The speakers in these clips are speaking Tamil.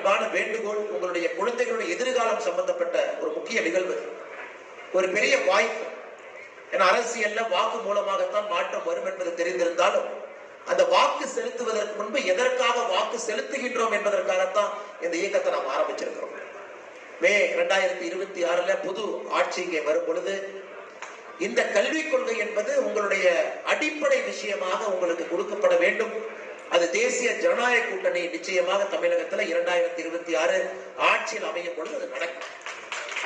அன்பான வேண்டுகோள் உங்களுடைய குழந்தைகளுடைய எதிர்காலம் சம்பந்தப்பட்ட ஒரு முக்கிய நிகழ்வு. ஒரு பெரிய வாய்ப்பு. ஏன்னா அரசியல்ல வாக்கு மூலமாகத்தான் மாற்றம் வரும் என்பது தெரிந்திருந்தாலும் அந்த வாக்கு செலுத்துவதற்கு முன்பு எதற்காக வாக்கு செலுத்துகின்றோம் என்பதற்காகத்தான் இந்த இயக்கத்தை நாம் ஆரம்பிச்சிருக்கிறோம். மே இரண்டாயிரத்தி இருபத்தி ஆறுல புது ஆட்சி இங்கே வரும் பொழுது இந்த கல்விக் கொள்கை என்பது உங்களுடைய அடிப்படை விஷயமாக உங்களுக்கு கொடுக்கப்பட வேண்டும். அது தேசிய ஜனநாயக கூட்டணி நிச்சயமாக தமிழகத்துல இரண்டாயிரத்தி இருபத்தி ஆறு ஆட்சியில் அமையும் பொழுது அது நடக்கும்.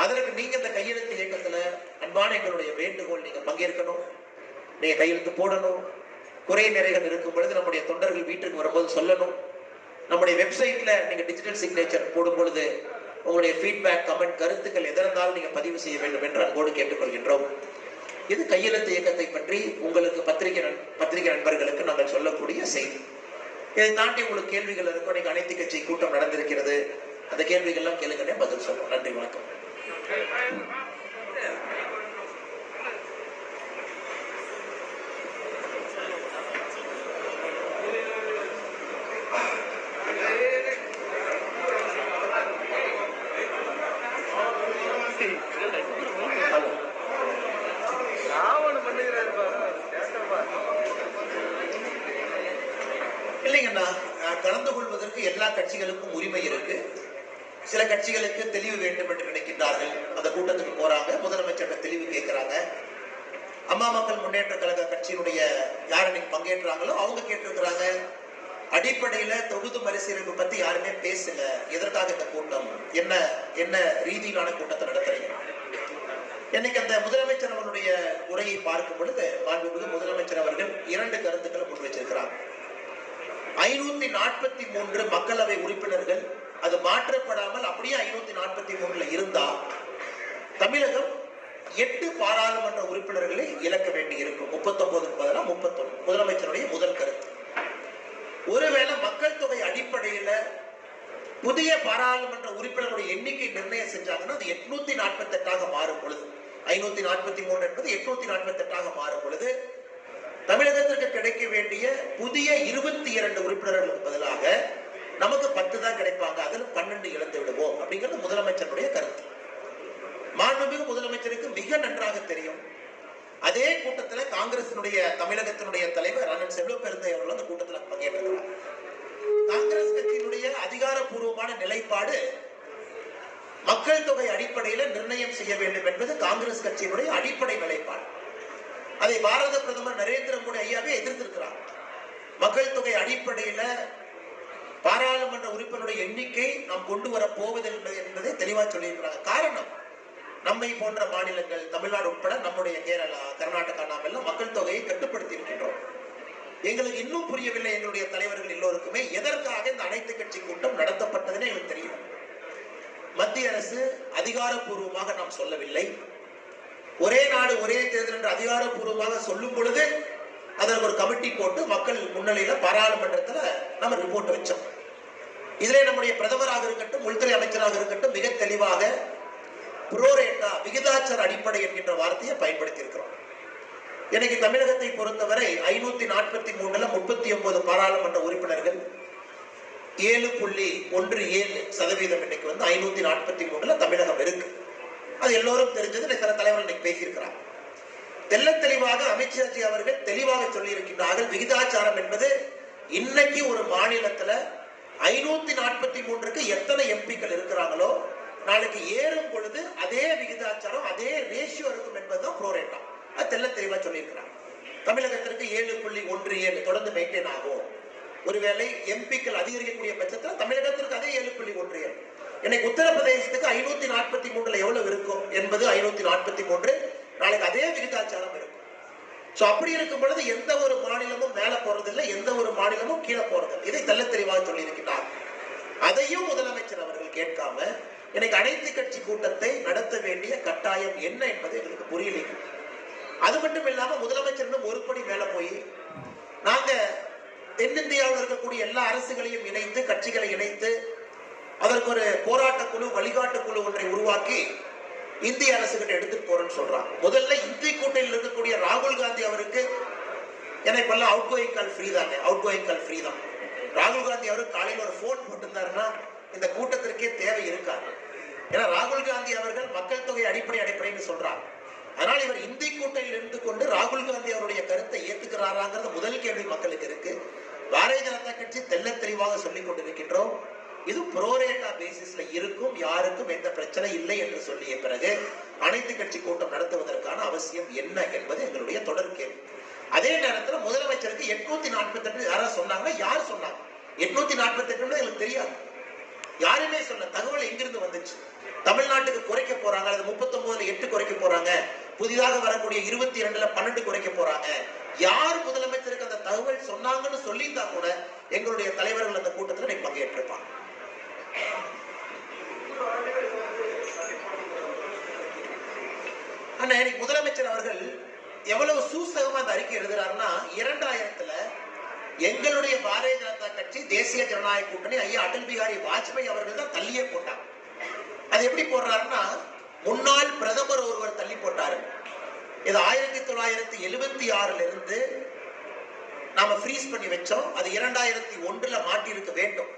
அதற்கு நீங்க இந்த கையெழுத்து இயக்கத்துல அன்பான எங்களுடைய வேண்டுகோள் நீங்க பங்கேற்கணும். நீங்க கையெழுத்து போடணும். குறை நிறைகள் இருக்கும் பொழுது நம்முடைய தொண்டர்கள் வீட்டுக்கு வரும்போது சொல்லணும். நம்முடைய வெப்சைட்ல நீங்க டிஜிட்டல் சிக்னேச்சர் போடும் பொழுது உங்களுடைய ஃபீட்பேக் கமெண்ட் கருத்துக்கள் எதிர்ந்தாலும் நீங்க பதிவு செய்ய வேண்டும் என்று அன்போடு கேட்டுக்கொள்கின்றோம். இது கையெழுத்து இயக்கத்தை பற்றி உங்களுக்கு பத்திரிகை பத்திரிகை நண்பர்களுக்கு நாங்கள் சொல்லக்கூடிய செய்தி. இதை தாண்டி உங்களுக்கு கேள்விகள் இருக்கும் இன்னைக்கு அனைத்து கட்சி கூட்டம் நடந்திருக்கிறது அந்த கேள்விகள்லாம் கேளுங்க பதில் சொல்றோம் நன்றி வணக்கம். கட்சிகளுக்கும் உரிமை இருக்கு. சில கட்சிகளுக்கு தெளிவு வேண்டும் என்று நினைக்கின்றார்கள். அந்த கூட்டத்துக்கு போறாங்க. முதலமைச்சர்கிட்ட தெளிவு கேட்கிறாங்க அம்மா மக்கள் முன்னேற்ற கழக கட்சியினுடைய யார் பங்கேற்றாங்களோ அவங்க கேட்டிருக்கிறாங்க. அடிப்படையில தொகுதி மறுசீரமைப்பு பத்தி யாருமே பேசல. எதற்காக இந்த கூட்டம்? என்ன என்ன ரீதியிலான கூட்டத்தை நடத்துறீங்க? இன்னைக்கு அந்த முதலமைச்சர் அவருடைய உரையை பார்க்கும் பொழுது மாண்புமிகு முதலமைச்சர் அவர்கள் இரண்டு கருத்துக்களை முன் வச்சிருக்கிறாங்க ஐநூத்தி நாற்பத்தி மூன்று மக்களவை உறுப்பினர்கள் அது மாற்றப்படாமல் அப்படியே ஐநூத்தி நாற்பத்தி மூணுல இருந்தா தமிழகம் எட்டு பாராளுமன்ற உறுப்பினர்களை இழக்க வேண்டி இருக்கும் முப்பத்தொன்பதுக்கு பதிலாக முப்பத்தொன்னு. முதலமைச்சருடைய முதல் கருத்து. ஒருவேளை மக்கள் தொகை அடிப்படையில புதிய பாராளுமன்ற உறுப்பினர்களுடைய எண்ணிக்கை நிர்ணயம் செஞ்சாங்கன்னா அது எட்நூத்தி நாற்பத்தி எட்டாக மாறும் பொழுது. ஐநூத்தி நாற்பத்தி மூணு என்பது எட்நூத்தி நாற்பத்தி எட்டாக மாறும் பொழுது தமிழகத்திற்கு கிடைக்க வேண்டிய புதிய இருபத்தி இரண்டு உறுப்பினர்களுக்கு பதிலாக நமக்கு பத்து தான் கிடைப்பாங்க. அதில் பன்னெண்டு இழந்து விடுவோம் அப்படிங்கிறது முதலமைச்சருடைய கருத்து. மாண்புமிகு முதலமைச்சருக்கு மிக நன்றாக தெரியும். அதே கூட்டத்துல காங்கிரசினுடைய தமிழகத்தினுடைய தலைவர் அண்ணன் செல்வ பெருந்தை அவர்கள் அந்த கூட்டத்தில் பங்கேற்றிருக்கிறார். காங்கிரஸ் கட்சியினுடைய அதிகாரப்பூர்வமான நிலைப்பாடு மக்கள் தொகை அடிப்படையில நிர்ணயம் செய்ய வேண்டும் என்பது காங்கிரஸ் கட்சியினுடைய அடிப்படை நிலைப்பாடு. அதை பாரத பிரதமர் நரேந்திர மோடி ஐயாவே எதிர்த்திருக்கிறார். மக்கள் தொகை அடிப்படையில பாராளுமன்ற உறுப்பினருடைய எண்ணிக்கை நாம் கொண்டு வர போவதில்லை என்பதை தெளிவாக சொல்லியிருக்கிறாங்க. காரணம் நம்மை போன்ற மாநிலங்கள் தமிழ்நாடு உட்பட நம்முடைய கேரளா கர்நாடகா நாம் எல்லாம் மக்கள் தொகையை கட்டுப்படுத்தி இருக்கின்றோம். எங்களுக்கு இன்னும் புரியவில்லை எங்களுடைய தலைவர்கள் எல்லோருக்குமே எதற்காக இந்த அனைத்து கட்சி கூட்டம் நடத்தப்பட்டதுன்னு எங்களுக்கு தெரியும். மத்திய அரசு அதிகாரப்பூர்வமாக நாம் சொல்லவில்லை. ஒரே நாடு ஒரே தேர்தல் என்று அதிகாரப்பூர்வமாக சொல்லும் பொழுது அதற்கு ஒரு கமிட்டி போட்டு மக்கள் முன்னிலையில பாராளுமன்றத்துல நம்ம ரிப்போர்ட் வச்சோம். இதிலே நம்முடைய பிரதமராக இருக்கட்டும் உள்துறை அமைச்சராக இருக்கட்டும் மிக தெளிவாக புரோரேட்டா விகிதாச்சார அடிப்படை என்கின்ற வார்த்தையை பயன்படுத்தி இருக்கிறோம் இன்னைக்கு தமிழகத்தை பொறுத்தவரை ஐநூத்தி நாற்பத்தி மூணுல முப்பத்தி ஒன்பது பாராளுமன்ற உறுப்பினர்கள் ஏழு புள்ளி ஒன்று ஏழு சதவீதம் இன்னைக்கு வந்து ஐநூத்தி நாற்பத்தி மூணுல தமிழகம் இருக்கு. அது எல்லோரும் தெரிஞ்சது சில தலைவர்கள் இன்னைக்கு பேசியிருக்கிறார் தெல்ல தெளிவாக அமைச்சர்ஜி அவர்கள் தெளிவாக சொல்லியிருக்கின்றார்கள். விகிதாச்சாரம் என்பது இன்னைக்கு ஒரு மாநிலத்துல ஐநூத்தி நாற்பத்தி மூன்றுக்கு எத்தனை எம்பிக்கள் இருக்கிறாங்களோ நாளைக்கு ஏறும் பொழுது அதே விகிதாச்சாரம் அதே ரேஷியோ இருக்கும் என்பதுதான் புரோரேட்டா அது தெல்ல தெளிவா சொல்லியிருக்கிறாங்க. தமிழகத்திற்கு ஏழு புள்ளி ஒன்று ஏழு தொடர்ந்து மெயின்டைன் ஆகும். ஒருவேளை எம்பிக்கள் அதிகரிக்கக்கூடிய பட்சத்தில் தமிழகத்திற்கு அதே ஏழு புள்ளி ஒன்று ஏழு. இன்னைக்கு உத்தரப்பிரதேசத்துக்கு ஐநூத்தி நாற்பத்தி மூணுல எவ்வளவு இருக்கும்? என்பது ஐநூத்தி நாற்பத்தி மூன்று. நாளைக்கு அதே விகிதாச்சாரம் இருக்கும். சோ அப்படி இருக்கும் பொழுது எந்த ஒரு மாநிலமும் மேல போறதில்லை எந்த ஒரு மாநிலமும் கீழே போறதில்லை. இதை தெல்ல தெளிவாக சொல்லியிருக்கிறார். அதையும் முதலமைச்சர் அவர்கள் கேட்காம இன்னைக்கு அனைத்து கட்சி கூட்டத்தை நடத்த வேண்டிய கட்டாயம் என்ன என்பது எங்களுக்கு புரியலைங்க அது மட்டும் இல்லாம முதலமைச்சர் ஒரு படி மேல போய் நாங்க தென்னிந்தியாவில் இருக்கக்கூடிய எல்லா அரசுகளையும் இணைத்து கட்சிகளை இணைத்து அதற்கு ஒரு போராட்ட குழு வழிகாட்டு குழு ஒன்றை உருவாக்கி இந்திய அரசு கிட்ட எடுத்துட்டு போறேன்னு சொல்றாங்க. முதல்ல இந்திய கூட்டணியில் இருக்கக்கூடிய ராகுல் காந்தி அவருக்கு ஏன்னா இப்பெல்லாம் அவுட் கோயிங் கால் ஃப்ரீ தானே அவுட் கோயிங் கால் ஃப்ரீ தான். ராகுல் காந்தி அவருக்கு காலையில் ஒரு ஃபோன் போட்டிருந்தாருன்னா இந்த கூட்டத்திற்கே தேவை இருக்காது. ஏன்னா ராகுல் காந்தி அவர்கள் மக்கள் தொகை அடிப்படை அடிப்படைன்னு சொல்றாங்க. அதனால் இவர் இந்தி கூட்டணியில் இருந்து கொண்டு ராகுல் காந்தி அவருடைய கருத்தை ஏத்துக்கிறாராங்கிறது முதல் கேள்வி மக்களுக்கு இருக்கு. பாரதிய ஜனதா கட்சி தெல்ல தெளிவாக சொல்லிக் கொண்டிருக்கின்றோம். இது புரோரேட்டா பேசிஸ்ல இருக்கும் யாருக்கும் எந்த பிரச்சனை இல்லை என்று சொல்லிய பிறகு அனைத்து கட்சி கூட்டம் நடத்துவதற்கான அவசியம் என்ன என்பது எங்களுடைய தொடர் கேள்வி. அதே நேரத்துல முதலமைச்சருக்கு எட்நூத்தி நாற்பத்தி எட்டு யாராவது சொன்னாங்க யார் சொன்னாங்க? எட்நூத்தி நாற்பத்தி எட்டு எங்களுக்கு தெரியாது. யாருமே சொல்ல தகவல் எங்கிருந்து வந்துச்சு? தமிழ்நாட்டுக்கு குறைக்க போறாங்க அல்லது முப்பத்தி ஒன்பதுல எட்டு குறைக்க போறாங்க புதிதாக வரக்கூடிய இருபத்தி இரண்டுல பன்னெண்டு குறைக்க போறாங்க. யார் முதலமைச்சருக்கு அந்த தகவல் சொன்னாங்கன்னு சொல்லியிருந்தா கூட எங்களுடைய தலைவர்கள் அந்த கூட்டத்தில் பங்கேற்றிருப்பாங்க. ஆனா இன்னைக்கு முதலமைச்சர் அவர்கள் எவ்வளவு சூசகமா அந்த அறிக்கை எழுதுறாருன்னா இரண்டாயிரத்துல எங்களுடைய பாரதிய ஜனதா கட்சி தேசிய ஜனநாயக கூட்டணி ஐயா அடல் பிகாரி வாஜ்பாய் அவர்கள் தான் தள்ளியே போட்டாங்க. அது எப்படி போடுறாருன்னா முன்னாள் பிரதமர் ஒருவர் தள்ளி போட்டாரு. இது ஆயிரத்தி தொள்ளாயிரத்தி எழுபத்தி ஆறுல இருந்து நாம ஃப்ரீஸ் பண்ணி வச்சோம். அது இரண்டாயிரத்தி ஒன்றுல மாட்டி இருக்க வேண்டும்.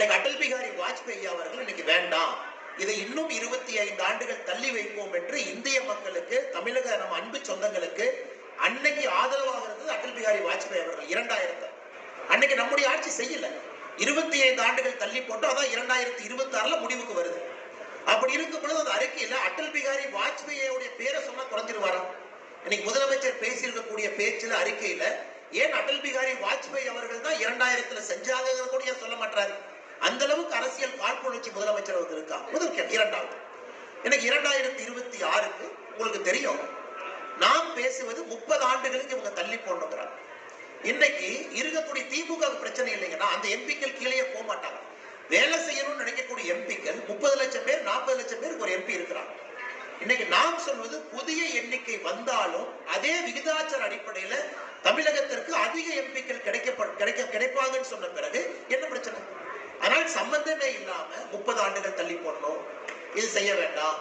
அன்னைக்கு அடல் பிகாரி வாஜ்பேயி அவர்கள் இன்னைக்கு வேண்டாம். இதை இன்னும் இருபத்தி ஐந்து ஆண்டுகள் தள்ளி வைப்போம் என்று இந்திய மக்களுக்கு தமிழக நம்ம அன்பு சொந்தங்களுக்கு அன்னைக்கு ஆதரவாக இருந்தது அடல் பிகாரி வாஜ்பாய் அவர்கள் இரண்டாயிரத்து. அன்னைக்கு நம்முடைய ஆட்சி செய்யல. இருபத்தி ஐந்து ஆண்டுகள் தள்ளி போட்டு அதான் இரண்டாயிரத்தி இருபத்தி ஆறுல முடிவுக்கு வருது. அப்படி இருக்கும் பொழுது அந்த அறிக்கையில அடல் பிகாரி வாஜ்பாயோடைய பேரை சொன்னா குறைஞ்சிருவாராம். இன்னைக்கு முதலமைச்சர் பேசியிருக்கக்கூடிய பேச்சுல அறிக்கையில ஏன் அடல் பிகாரி வாஜ்பாய் அவர்கள் தான் இரண்டாயிரத்துல செஞ்சாங்க கூட சொல்ல மாட்டாரு அந்த அளவுக்கு அரசியல் காழ்ப்புணர்ச்சி முதலமைச்சர் அவர்கள் இருக்கா? முதல் கேள்வி இரண்டாவது. எனக்கு இரண்டாயிரத்தி இருபத்தி ஆறுக்கு உங்களுக்கு தெரியும் நாம் பேசுவது முப்பது ஆண்டுகளுக்கு இவங்க தள்ளி போடணுங்கிறாங்க இன்னைக்கு இருக்கக்கூடிய திமுக பிரச்சனை இல்லைங்கன்னா அந்த எம்பிக்கள் கீழே போக மாட்டாங்க. வேலை செய்யணும்னு நினைக்கக்கூடிய எம்பிக்கள் முப்பது லட்சம் பேர் நாற்பது லட்சம் பேருக்கு ஒரு எம்பி இருக்கிறாங்க. இன்னைக்கு நாம் சொல்வது புதிய எண்ணிக்கை வந்தாலும் அதே விகிதாச்சார அடிப்படையில தமிழகத்திற்கு அதிக எம்பிக்கள் கிடைக்க கிடைக்க கிடைப்பாங்கன்னு சொன்ன பிறகு என்ன பிரச்சனை? ஆனால் சம்பந்தமே இல்லாம முப்பது ஆண்டுகள் தள்ளி போடணும். இது செய்ய வேண்டாம்.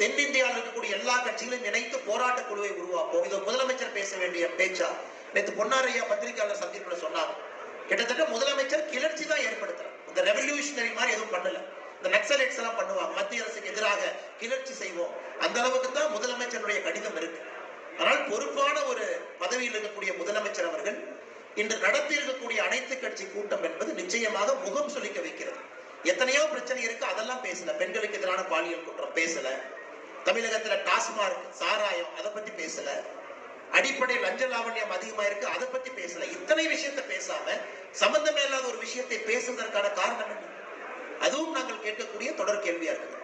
தென்னிந்தியாவில் இருக்கக்கூடிய எல்லா கட்சிகளும் இணைத்து போராட்ட குழுவை உருவாக்கும் இது முதலமைச்சர் பேச வேண்டிய பேச்சா? நேற்று பொன்னாரையா பத்திரிகையாளர் சந்திப்புல சொன்னாங்க கிட்டத்தட்ட முதலமைச்சர் கிளர்ச்சி தான் ஏற்படுத்துறார். இந்த ரெவல்யூஷனரி மாதிரி எதுவும் பண்ணல. இந்த நக்சலைட்ஸ் எல்லாம் பண்ணுவாங்க. மத்திய அரசுக்கு எதிராக கிளர்ச்சி செய்வோம். அந்த அளவுக்கு தான் முதலமைச்சருடைய கடிதம் இருக்கு. ஆனால் பொறுப்பான ஒரு பதவியில் இருக்கக்கூடிய முதலமைச்சர் அவர்கள் இன்று நடத்தி இருக்கக்கூடிய அனைத்து கட்சி கூட்டம் என்பது நிச்சயமாக முகம் சொல்லிக்க வைக்கிறது. எத்தனையோ பிரச்சனை இருக்கு அதெல்லாம் பேசல. பெண்களுக்கு எதிரான பாலியல் குற்றம் பேசல. தமிழகத்துல டாஸ்மார்க் சாராயம் அதை பத்தி பேசல. அடிப்படை லஞ்ச லாவண்யம் அதிகமா இருக்கு அதை பத்தி பேசல. இத்தனை விஷயத்தை பேசாம சம்பந்தமே இல்லாத ஒரு விஷயத்தை பேசுவதற்கான காரணம் என்ன? அதுவும் நாங்கள் கேட்கக்கூடிய தொடர் கேள்வியா இருக்குது.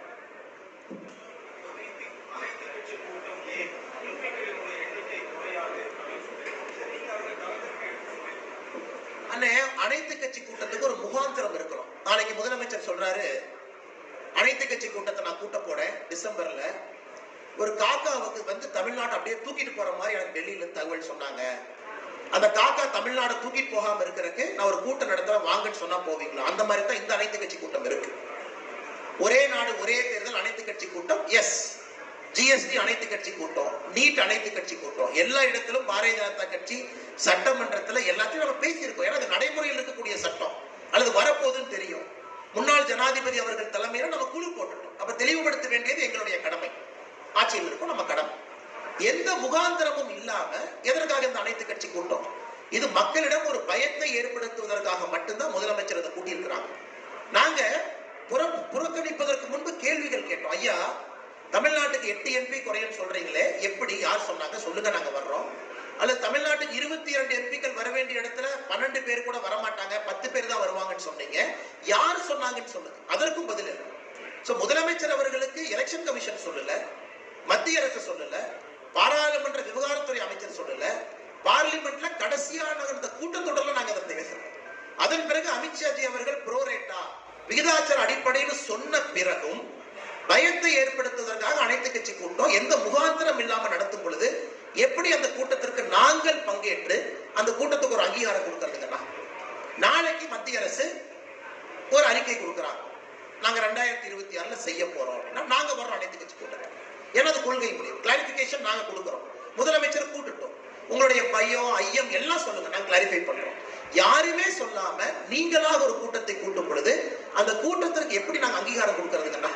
அனைத்து கட்சி கூட்டத்துக்கு ஒரு முகாந்திரம் இருக்கணும். நாளைக்கு முதலமைச்சர் சொல்றாரு அனைத்து கட்சி கூட்டத்தை நான் கூட்ட போறேன் டிசம்பர்ல. ஒரு காக்காவுக்கு வந்து தமிழ்நாடு அப்படியே தூக்கிட்டு போற மாதிரி எனக்கு டெல்லியில இருந்து தகவல் சொன்னாங்க. அந்த காக்கா தமிழ்நாடு தூக்கிட்டு போகாம இருக்கிறதுக்கு நான் ஒரு கூட்டம் நடத்துறேன் வாங்கன்னு சொன்னா போவீங்களா? அந்த மாதிரி தான் இந்த அனைத்து கட்சி கூட்டம் இருக்கு. ஒரே நாடு ஒரே தேர்தல் அனைத்து கட்சி கூட்டம் எஸ் ஜிஎஸ்டி அனைத்து கட்சி கூட்டம் நீட் அனைத்து கட்சி கூட்டம். எல்லா இடத்திலும் பாரதிய ஜனதா கட்சி சட்டமன்றத்தில் எல்லாத்தையும் நம்ம பேசியிருக்கோம். ஏன்னா அது நடைமுறையில் இருக்கக்கூடிய சட்டம். அல்லது வரப்போகுதுன்னு தெரியும். முன்னாள் ஜனாதிபதி அவர்கள் தலைமையில நம்ம குழு போட்டுட்டோம். அப்ப தெளிவுபடுத்த வேண்டியது எங்களுடைய கடமை. ஆட்சியில் இருக்கும் நம்ம கடமை. எந்த முகாந்திரமும் இல்லாம எதற்காக இந்த அனைத்து கட்சி கூட்டம்? இது மக்களிடம் ஒரு பயத்தை ஏற்படுத்துவதற்காக மட்டும்தான் முதலமைச்சர் அதை கூட்டியிருக்கிறாங்க. நாங்க புற புறக்கணிப்பதற்கு முன்பு கேள்விகள் கேட்டோம். ஐயா தமிழ்நாட்டுக்கு எட்டு எம்பி குறையும் சொல்றீங்களே எப்படி யார் சொன்னாங்க? சொல்லுங்க நாங்க வர்றோம். அல்லது தமிழ்நாட்டுக்கு இருபத்தி இரண்டு எம்பிக்கள் வர வேண்டிய இடத்துல பன்னெண்டு பேர் கூட வரமாட்டாங்க பத்து பேர் தான் வருவாங்கன்னு சொன்னீங்க. யார் சொன்னாங்கன்னு சொல்லுங்க. அதற்கும் பதில் இல்லை முதலமைச்சர் அவர்களுக்கு எலெக்ஷன் கமிஷன் சொல்லல மத்திய அரசு சொல்லல பாராளுமன்ற விவகாரத்துறை அமைச்சர் சொல்லல பார்லிமெண்ட்ல கடைசியா நடந்த கூட்டத்தொடர்ல நாங்க அதை பேசுறோம். அதன் பிறகு அமித்ஷாஜி அவர்கள் புரோரேட்டா விகிதாச்சார அடிப்படையில் சொன்ன பிறகும் பயத்தை ஏற்படுத்துவதற்காக அனைத்து கட்சி கூட்டம். எந்த முகாந்திரம் இல்லாமல் நடத்தும் பொழுது எப்படி அந்த கூட்டத்திற்கு நாங்கள் பங்கேற்று அந்த கூட்டத்துக்கு ஒரு அங்கீகாரம் கொடுக்கறதுங்கண்ணா நாளைக்கு மத்திய அரசு ஒரு அறிக்கை கொடுக்குறாங்க. நாங்க ரெண்டாயிரத்தி இருபத்தி ஆறுல செய்ய போறோம் அப்படின்னா நாங்க வரோம் அனைத்து கட்சி கூட்டம் எனது கொள்கை முடியும் கிளாரிபிகேஷன் நாங்க கொடுக்குறோம். முதலமைச்சர் கூட்டுட்டோம். உங்களுடைய பயம் ஐயம் எல்லாம் சொல்லுங்க நாங்க கிளாரிஃபை பண்றோம். யாருமே சொல்லாம நீங்களாக ஒரு கூட்டத்தை கூட்டும் பொழுது அந்த கூட்டத்திற்கு எப்படி நாங்க அங்கீகாரம் கொடுக்கறதுங்கண்ணா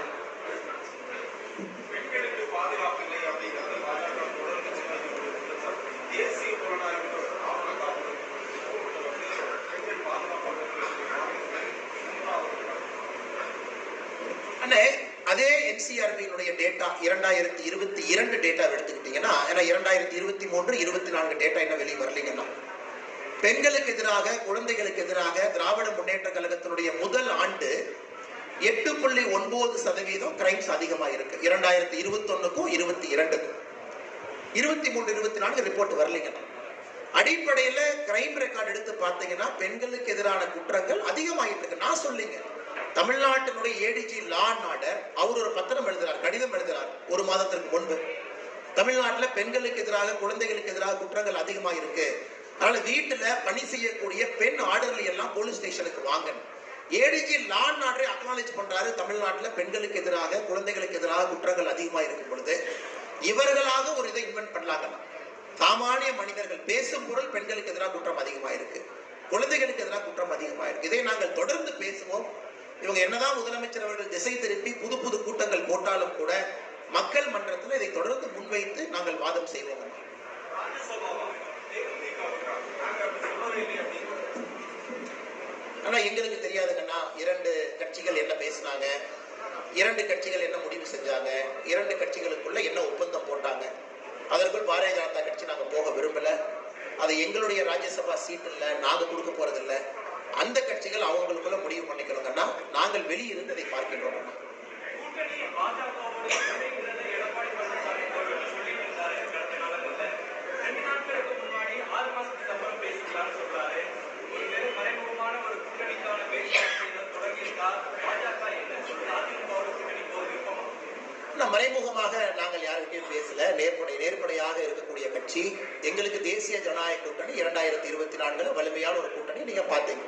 அதே என்சிஆர்பியினுடைய டேட்டா இரண்டாயிரத்தி இருபத்தி இரண்டு டேட்டா எடுத்துக்கிட்டீங்கன்னா ஏன்னா இரண்டாயிரத்தி இருபத்தி மூன்று இருபத்தி நான்கு டேட்டா என்ன வெளியே வரலீங்கன்னா பெண்களுக்கு எதிராக குழந்தைகளுக்கு எதிராக திராவிட முன்னேற்ற கழகத்தினுடைய முதல் ஆண்டு எட்டு புள்ளி ஒன்பது சதவீதம் கிரைம்ஸ் அதிகமாக இருக்கு. இரண்டாயிரத்தி இருபத்தி ஒன்னுக்கும் இருபத்தி இரண்டுக்கும். இருபத்தி மூணு இருபத்தி நான்கு ரிப்போர்ட் வரலைங்கண்ணா அடிப்படையில கிரைம் ரெக்கார்ட் எடுத்து பார்த்தீங்கன்னா பெண்களுக்கு எதிரான குற்றங்கள் அதிகமாகிட்டு இருக்கு. நான் சொல்லிங்க. தமிழ்நாட்டினுடைய ஏடிஜி லா அண்ட் ஆர்டர் அவர் ஒரு பத்திரம் எழுதுறார் கடிதம் எழுதுறார் ஒரு மாதத்திற்கு முன்பு. தமிழ்நாட்டில் பெண்களுக்கு எதிராக குழந்தைகளுக்கு எதிராக குற்றங்கள் அதிகமா இருக்கு. அதனால வீட்டுல பணி செய்யக்கூடிய பெண் ஆர்டர்ல எல்லாம் போலீஸ் ஸ்டேஷனுக்கு வாங்கணும் ஏடிஜி லான் ஆர்டரை அக்னாலேஜ் பண்றாரு தமிழ்நாட்டுல பெண்களுக்கு எதிராக குழந்தைகளுக்கு எதிராக குற்றங்கள் அதிகமா இருக்கும் பொழுது இவர்களாக ஒரு இதை இன்வென்ட் பண்ணலாங்கண்ணா சாமானிய மனிதர்கள் பேசும் பொருள் பெண்களுக்கு எதிராக குற்றம் அதிகமாக இருக்கு. குழந்தைகளுக்கு எதிராக குற்றம் அதிகமாக இருக்கு. இதை நாங்கள் தொடர்ந்து பேசுவோம். இவங்க என்னதான் முதலமைச்சர் அவர்கள் திசை திருப்பி புது புது கூட்டங்கள் போட்டாலும் கூட மக்கள் மன்றத்தில் இதை தொடர்ந்து முன்வைத்து நாங்கள் வாதம் செய்வோம் ஆனா எங்களுக்கு தெரியாதுங்கண்ணா. இரண்டு கட்சிகள் என்ன பேசினாங்க? இரண்டு கட்சிகள் என்ன முடிவு செஞ்சாங்க? இரண்டு கட்சிகளுக்குள்ள என்ன ஒப்பந்தம் போட்டாங்க? அதற்குள் பாரதிய ஜனதா கட்சி நாங்கள் போக விரும்பல. அது எங்களுடைய ராஜ்யசபா சீட் இல்லை. நாங்கள் கொடுக்க போறதில்லை. அந்த கட்சிகள் அவங்களுக்குள்ள முடிவு பண்ணிக்கணுங்கன்னா நாங்கள் வெளியிருந்து அதை பார்க்கின்றோம். மறைமுகமாக நாங்கள் யாருக்கிட்டையும் பேசல. நேர்படை நேர்படையாக இருக்கக்கூடிய கட்சி எங்களுக்கு தேசிய ஜனநாயக கூட்டணி இரண்டாயிரத்தி இருபத்தி நான்குல வலிமையான ஒரு கூட்டணி நீங்க பாத்தீங்க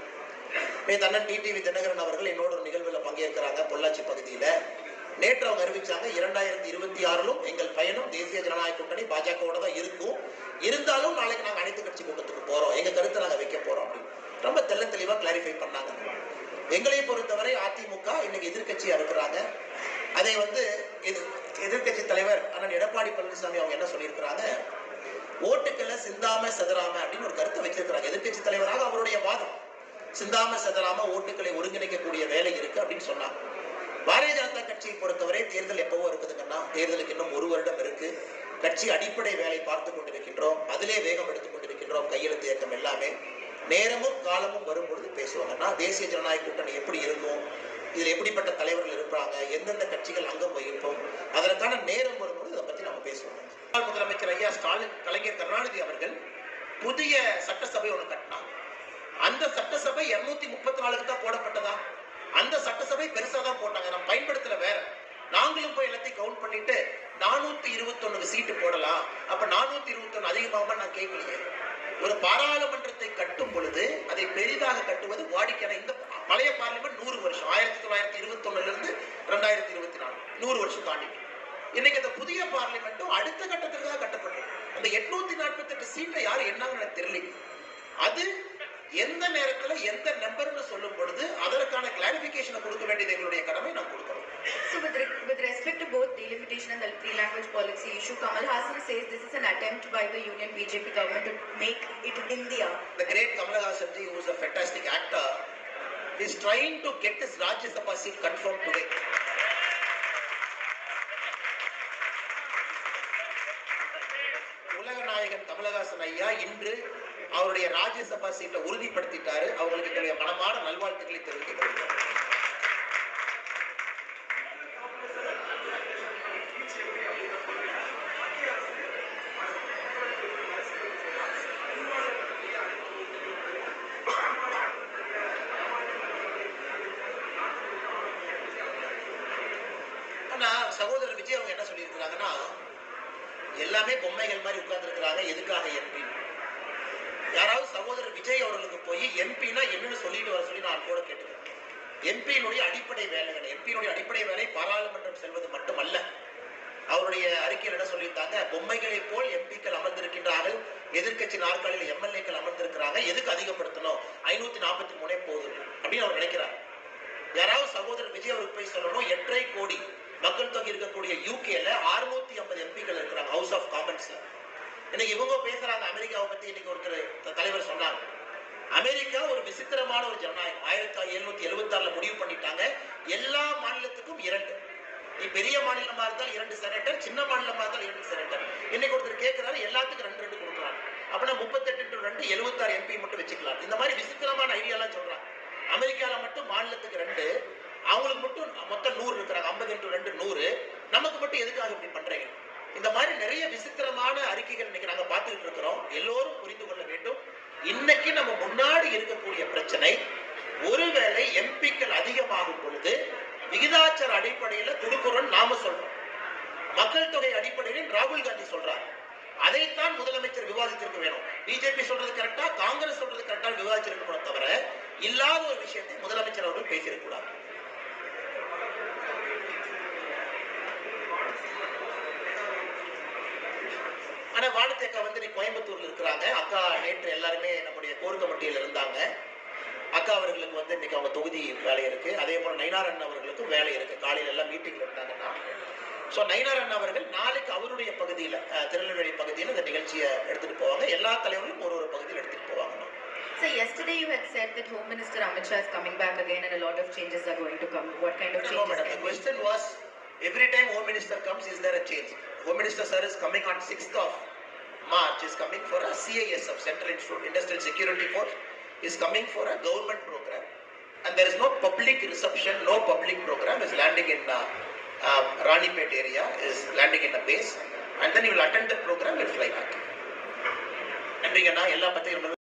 நேற்று அண்ணன் டிடிவி தினகரன் அவர்கள் என்னோட ஒரு நிகழ்வுல பங்கேற்கிறாங்க பொள்ளாச்சி பகுதியில. நேற்று அவங்க அறிவிச்சாங்க இரண்டாயிரத்தி இருபத்தி ஆறிலும் எங்கள் பயணம் தேசிய ஜனநாயக கூட்டணி பாஜகவோட தான் இருக்கும். இருந்தாலும் நாளைக்கு நாங்க அனைத்து கட்சி கூட்டத்துக்கு போறோம். எங்க கருத்தை நாங்க வைக்க போறோம் அப்படின்னு. ரொம்ப தெல்ல தெளிவா கிளாரிஃபை பண்ணாங்க. எங்களை பொறுத்தவரை அதிமுக இன்னைக்கு எதிர்க்கட்சியா இருக்கிறாங்க. அதை வந்து எது எதிர்க்கட்சி தலைவர் அண்ணன் எடப்பாடி பழனிசாமி அவங்க என்ன சொல்லியிருக்கிறாங்க? ஓட்டுக்களை சிந்தாம செதறாம அப்படின்னு ஒரு கருத்தை வச்சிருக்கிறாங்க. எதிர்க்கட்சி தலைவராக அவருடைய வாதம். சிந்தாம செதறாம ஓட்டுக்களை ஒருங்கிணைக்கக்கூடிய வேலை இருக்கு அப்படின்னு சொன்னாங்க. பாரதிய ஜனதா கட்சியை பொறுத்தவரை தேர்தல் எப்பவோ இருக்குதுங்கன்னா தேர்தலுக்கு இன்னும் ஒரு வருடம் இருக்கு. கட்சி அடிப்படை வேலை பார்த்து கொண்டிருக்கின்றோம். அதிலே வேகம் எடுத்துக் கொண்டிருக்கின்றோம். கையெழுத்து இயக்கம் எல்லாமே. நேரமும் காலமும் வரும்பொழுது பேசுவாங்கன்னா தேசிய ஜனநாயக கூட்டணி எப்படி இருக்கும் இதுல எப்படிப்பட்ட தலைவர்கள் இருப்பாங்க எந்தெந்த கட்சிகள் அங்கம் வகிப்போம் அதற்கான நேரம் வரும்பொழுது இதை பத்தி நம்ம பேசுவோம். முதலமைச்சர் ஐயா ஸ்டாலின் கலைஞர் கருணாநிதி அவர்கள் புதிய சட்டசபை ஒன்று கட்டினாங்க. அந்த சட்டசபை இருநூத்தி முப்பத்தி நாலுக்கு தான் போடப்பட்டதா? அந்த சட்டசபை பெருசா தான் போட்டாங்க. நம்ம பயன்படுத்தல வேற. நாங்களும் போய் எல்லாத்தையும் கவுண்ட் பண்ணிட்டு நானூத்தி இருபத்தொன்னு சீட்டு போடலாம். அப்ப நானூத்தி இருபத்தொன்னு அதிகமாக நான் கேட்கலையே ஒரு பாராளுமன்றத்தை கட்டும் பொழுது அதை பெரிதாக கட்டுவது வாடிக்கையான இந்த பழைய பார்லிமெண்ட் நூறு வருஷம். ஆயிரத்தி தொள்ளாயிரத்தி இருபத்தி ஒண்ணுல இருந்து ரெண்டாயிரத்தி இருபத்தி நாலு. நூறு வருஷம் தாண்டி. இன்னைக்கு அந்த புதிய பார்லிமெண்ட்டும் அடுத்த கட்டத்திற்காக கட்டப்பட்டது. அந்த எட்நூத்தி நாற்பத்தி எட்டு சீட்டை யார் என்னங்கன்னு எனக்கு தெரியல அது எந்த நேரத்துல எந்த நம்பர்னு சொல்லும் பொழுது அதற்கான கிளாரிபிகேஷனை கொடுக்க வேண்டியது எங்களுடைய கடமை நாம் கொடுக்கிறோம் So with, re- with respect to both delimitation and the three language policy issue, Kamal Hassan says this is an attempt by the Union BJP government to make it India. The great Kamal Hassan ji, who is a fantastic actor, is trying to get his Rajya Sabha seat confirmed today. உலக நாயகன் கமலஹாசன் ஐயா இன்று தன்னுடைய ராஜ்யசபா சீட்டை உறுதிப்படுத்திட்டாரு. அவங்களுக்கு எங்களுடைய மனமான நல்வாழ்த்துக்களை தெரிவித்துக் கொள்கிறோம் ஆனா சகோதரர் விஜய் அவங்க என்ன சொல்லியிருக்கிறாங்கன்னா எல்லாமே பொம்மைகள் மாதிரி உட்கார்ந்துருக்கிறாங்க. எதுக்காக எம்பி யாராவது சகோதரர் விஜய் அவர்களுக்கு போய் எம்பினா என்னன்னு சொல்லிட்டு வர சொல்லி நான் கூட கேட்டுக்கிறேன். எம்பியினுடைய அடிப்படை வேலைகள் எம்பியினுடைய அடிப்படை வேலை பாராளுமன்றம் செல்வது மட்டுமல்ல. அவருடைய அறிக்கையில் என்ன சொல்லியிருந்தாங்க பொம்மைகளை போல் எம்பிக்கள் அமர்ந்திருக்கின்றார்கள். எதிர்க்கட்சி நாற்காலியில் எம்எல்ஏக்கள் அமர்ந்திருக்கிறாங்க. எதுக்கு அதிகப்படுத்தணும்? ஐநூத்தி நாற்பத்தி மூணே போதும் அப்படின்னு அவர் நினைக்கிறார். யாராவது சகோதரர் விஜய் அவருக்கு போய் சொல்லணும்? எட்டரை கோடி மக்கள் தொகை இருக்கக்கூடிய யூகேல 650 ஐம்பது எம்பிக்கள் இருக்கிறாங்க ஹவுஸ் ஆஃப் காமன்ஸ்ல இன்னைக்கு இவங்க பேசுறாங்க அமெரிக்காவை பத்தி இன்னைக்கு ஒருத்தர் தலைவர் சொன்னாங்க அமெரிக்கா ஒரு விசித்திரமான ஒரு ஜனநாயகம். ஆயிரத்தி எழுநூத்தி எழுபத்தி ஆறுல முடிவு பண்ணிட்டாங்க. எல்லா மாநிலத்துக்கும் இரண்டு. நீ பெரிய மாநிலமா இருந்தால் இரண்டு செனட்டர் சின்ன மாநிலமா இருந்தால் இரண்டு செனட்டர் இன்னைக்கு ஒருத்தர் கேட்கிறாரு எல்லாத்துக்கும் ரெண்டு ரெண்டு கொடுக்குறாங்க. அப்படின்னா முப்பத்தெட்டு டு ரெண்டு எழுபத்தாறு எம்பி மட்டும் வச்சுக்கலாம். இந்த மாதிரி விசித்திரமான ஐடியாலாம் சொல்றாங்க. அமெரிக்கால மட்டும் மாநிலத்துக்கு ரெண்டு. அவங்களுக்கு மட்டும் மொத்தம் நூறு இருக்கிறாங்க. ஐம்பது இன்ட்டு ரெண்டு நூறு. நமக்கு மட்டும் எதுக்காக இப்படி பண்றீங்க? இந்த மாதிரி நிறைய விசித்திரமான அறிக்கைகள் இன்னைக்கு நாங்க பார்த்துக்கிட்டு இருக்கிறோம். எல்லோரும் புரிந்து கொள்ள வேண்டும். இன்னைக்கு நம்ம முன்னாடி இருக்கக்கூடிய பிரச்சனை ஒருவேளை எம்பிக்கள் அதிகமாகும் பொழுது விகிதாச்சார அடிப்படையில கொடுக்கிறோம் நாம சொல்றோம். மக்கள் தொகை அடிப்படையில் ராகுல் காந்தி சொல்றார். அதைத்தான் முதலமைச்சர் விவாதித்திருக்க வேணும். பிஜேபி சொல்றது கரெக்டா காங்கிரஸ் சொல்றது கரெக்டா விவாதிச்சிருக்கணும் தவிர இல்லாத ஒரு விஷயத்தை முதலமைச்சர் அவர்கள் பேசியிருக்க ஆனா வானத்தேக்கா வந்து நீ கோயம்புத்தூர்ல இருக்கிறாங்க அக்கா நேற்று எல்லாருமே நம்முடைய கோர் கமிட்டியில இருந்தாங்க அக்கா அவர்களுக்கு வந்து இன்னைக்கு அவங்க தொகுதி வேலை இருக்கு அதே போல நயினார் அண்ணா அவர்களுக்கும் வேலை இருக்கு காலையில எல்லாம் மீட்டிங்ல இருந்தாங்கன்னா ஸோ நயினார் அண்ணா அவர்கள் நாளைக்கு அவருடைய பகுதியில திருநெல்வேலி பகுதியில இந்த நிகழ்ச்சியை எடுத்துட்டு போவாங்க எல்லா தலைவர்களும் ஒரு ஒரு பகுதியில் எடுத்துட்டு போவாங்க So yesterday you had said that Home Minister Amit Shah is coming back again and a lot of changes are going to come. What kind of No, changes madam. The question was, every time Home Minister comes, is there a change? Home Minister sir is coming on 6th of March, is coming for a CISF, Central Institute Industrial Security Force, is coming for a government program. And there is no public reception, no public program, is landing in uh, uh, Ranipet area, is landing in a base. And then you will attend the program, will fly back. நன்றிங்கண்ணா எல்லா பத்திரிகைகளும்